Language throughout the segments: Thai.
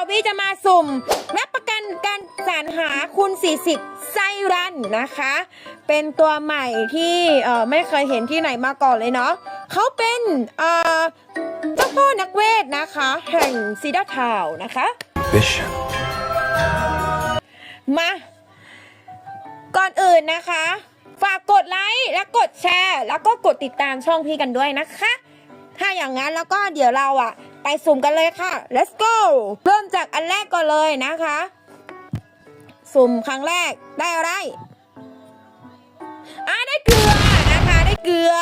าววีจะมาสุ่ม รับประกันการสรรหาคุณ 40ไซรันนะคะ เป็นตัวใหม่ที่เอ่อไม่เคยเห็นที่ไหนมาก่อนเลยเนาะเขาเป็นเอ่อเจ้าพ่อนักเวทนะคะ แห่งซีดาทาวน์นะคะ Bishop. มา ก่อนอื่นนะคะ ฝากกดไลค์และกดแชร์ แล้วก็กดติดตามช่องพี่กันด้วยนะคะ ถ้าอย่างนั้นแล้วก็เดี๋ยวเราอะ ไปสุ่มกันเลยค่ะ let's go เริ่มจากอันแรกก่อนเลยนะคะ สุ่มครั้งแรกได้อะไรอ่าได้เกลือนะคะได้เกลือ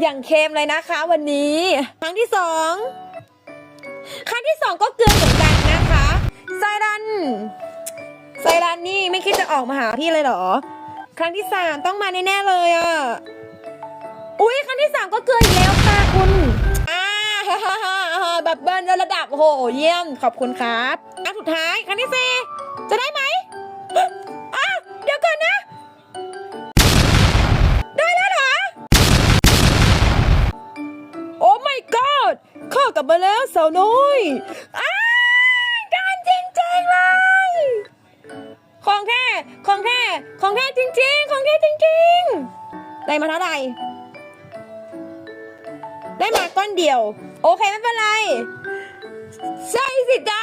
อย่างเค็มเลยนะคะวันนี้ ครั้งที่สองครั้งที่สองก็เกลือเหมือนกันนะคะไซรันไซรันนี่ไม่คิดจะออกมาหาพี่เลยเหรอ ครั้งที่สามต้องมาแน่ๆเลยอะ อุ้ยครั้งที่สามก็เกลืออีก เบิร์นระดับโอ้โหเยี่ยมขอบคุณครับอันสุดท้ายครั้งที่สี่จะได้ไหมอ้าเดี๋ยวก่อนนะ ได้แล้วเหรอ โอ้ my god ข้ากลับมาแล้วสาวน้อยอ้าการจริงๆเลยของแท้ของแท้ของแท้จริงๆ ของแท้จริงๆได้มาเท่าไหร่ ได้มาก้อนเดียว โอเคไม่เป็นไร ใช่สิจ้า